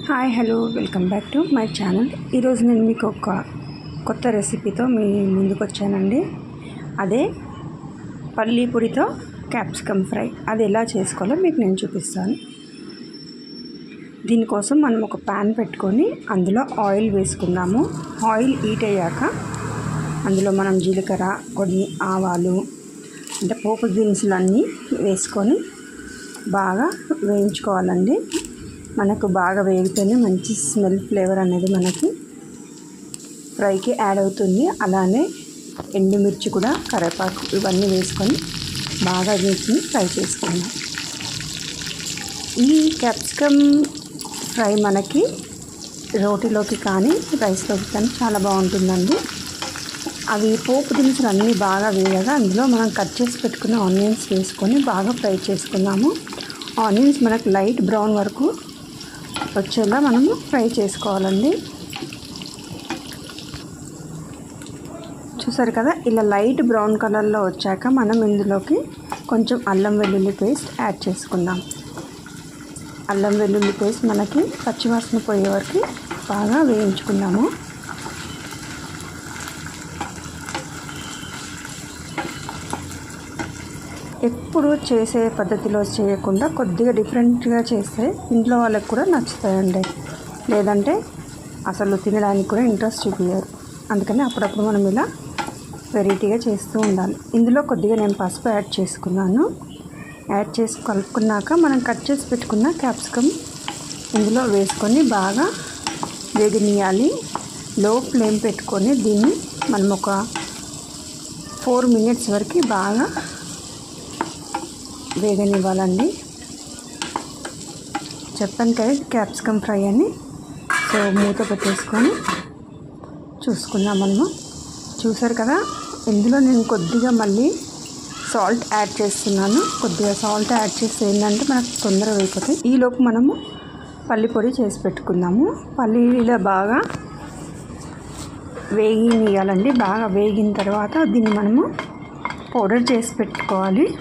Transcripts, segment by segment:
Hi hello welcome back to my channel ఈరోజు నేను మీకు ఒక కొత్త రెసిపీతో మీ ముందుకు వచ్చానండి. అదే పల్లీ పొడితో క్యాప్సికమ్ ఫ్రై అది ఎలా చేసుకోవాలో మీకు నేను చూపిస్తాను. దీనికోసం మనం ఒక ప్యాన్ పెట్టుకొని అందులో ఆయిల్ వేసుకుందాము. ఆయిల్ హీట్ అయ్యాక అందులో మనం జీలకర్ర కొన్ని ఆవాలు అంటే పోపు దినుసులు అన్నీ వేసుకొని బాగా వేయించుకోవాలండి. మనకు బాగా వేగితేనే మంచి స్మెల్ ఫ్లేవర్ అనేది మనకి ఫ్రైకి యాడ్ అవుతుంది. అలానే ఎండుమిర్చి కూడా కరివేపాకు ఇవన్నీ వేసుకొని బాగా వీటిని ఫ్రై చేసుకుందాం. ఈ క్యాప్సికమ్ ఫ్రై మనకి రోటీలోకి కానీ రైస్లోకి కానీ చాలా బాగుంటుందండి. అవి పోపు దినుసులు అన్నీ బాగా వేయగా అందులో మనం కట్ చేసి పెట్టుకున్న ఆనియన్స్ వేసుకొని బాగా ఫ్రై చేసుకుందాము. ఆనియన్స్ మనకు లైట్ బ్రౌన్ వరకు వచ్చేలా మనము ఫ్రై చేసుకోవాలండి. చూసారు కదా ఇలా లైట్ బ్రౌన్ కలర్లో వచ్చాక మనం ఇందులోకి కొంచెం అల్లం వెల్లుల్లి పేస్ట్ యాడ్ చేసుకుందాం. అల్లం వెల్లుల్లి పేస్ట్ మనకి పచ్చివాసన పోయే వరకు బాగా వేయించుకుందాము. ఎప్పుడు చేసే పద్ధతిలో చేయకుండా కొద్దిగా డిఫరెంట్గా చేస్తే ఇంట్లో వాళ్ళకి కూడా నచ్చుతాయండి. లేదంటే అసలు తినడానికి కూడా ఇంట్రెస్ట్ చూపించారు అందుకని అప్పుడప్పుడు మనం ఇలా వెరైటీగా చేస్తూ ఉండాలి. ఇందులో కొద్దిగా నేను పసుపు యాడ్ చేసుకున్నాను. యాడ్ చేసి కలుపుకున్నాక మనం కట్ చేసి పెట్టుకున్న క్యాప్సికమ్ ఇందులో వేసుకొని బాగా వేగనీయాలి లో ఫ్లేమ్ పెట్టుకొని దీన్ని మనం ఒక ఫోర్ మినిట్స్ వరకు బాగా వేగనివ్వాలండి. చెప్పాను కదా క్యాప్సికమ్ ఫ్రై అని సో మూత పెట్టేసుకొని చూసుకుందాం మనము. చూసారు కదా ఇందులో నేను కొద్దిగా మళ్ళీ సాల్ట్ యాడ్ చేస్తున్నాను. కొద్దిగా సాల్ట్ యాడ్ చేస్తే ఏంటంటే మనకు తొందరగా అయిపోతాయి. ఈలోపు మనము పల్లి పొడి చేసి పెట్టుకుందాము. పల్లీలో బాగా వేగినియాలండి బాగా వేగిన తర్వాత దీన్ని మనము పౌడర్ చేసి పెట్టుకోవాలి.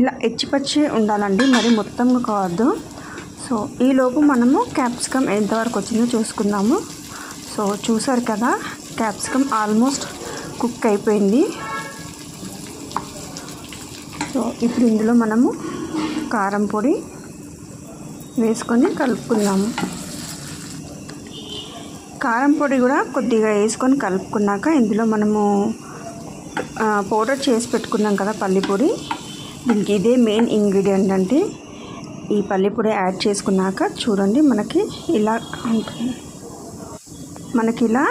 ఇలా ఎచ్చిపచ్చి ఉండాలండి మరి మొత్తంగా కాదు. సో ఈలోపు మనము క్యాప్సికమ్ ఎంతవరకు వచ్చిందో చూసుకుందాము. సో చూసారు కదా క్యాప్సికమ్ ఆల్మోస్ట్ కుక్ అయిపోయింది. సో ఇప్పుడు ఇందులో మనము కారం పొడి వేసుకొని కలుపుకుందాము. కారం పొడి కూడా కొద్దిగా వేసుకొని కలుపుకున్నాక ఇందులో మనము పౌడర్ చేసి పెట్టుకున్నాం కదా పల్లి పొడి. దీనికి ఇదే మెయిన్ ఇంగ్రీడియంట్ అంటే ఈ పల్లిపొడి యాడ్ చేసుకున్నాక చూడండి మనకి ఇలా ఉంటుంది. మనకి ఇలా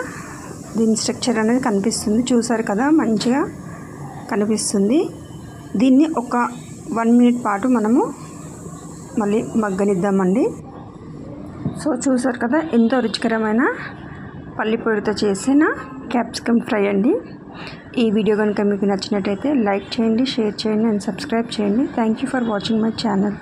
దీని స్ట్రక్చర్ అనేది కనిపిస్తుంది. చూసారు కదా మంచిగా కనిపిస్తుంది. దీన్ని ఒక వన్ మినిట్ పాటు మనము మళ్ళీ మగ్గనిద్దామండి. సో చూసారు కదా ఎంతో రుచికరమైన పల్లిపొడితో చేసిన క్యాప్సికమ్ ఫ్రై అండి. ఈ వీడియో కనుక మీకు నచ్చినట్టయితే లైక్ చేయండి షేర్ చేయండి అండ్ సబ్స్క్రైబ్ చేయండి. Thank you for watching my channel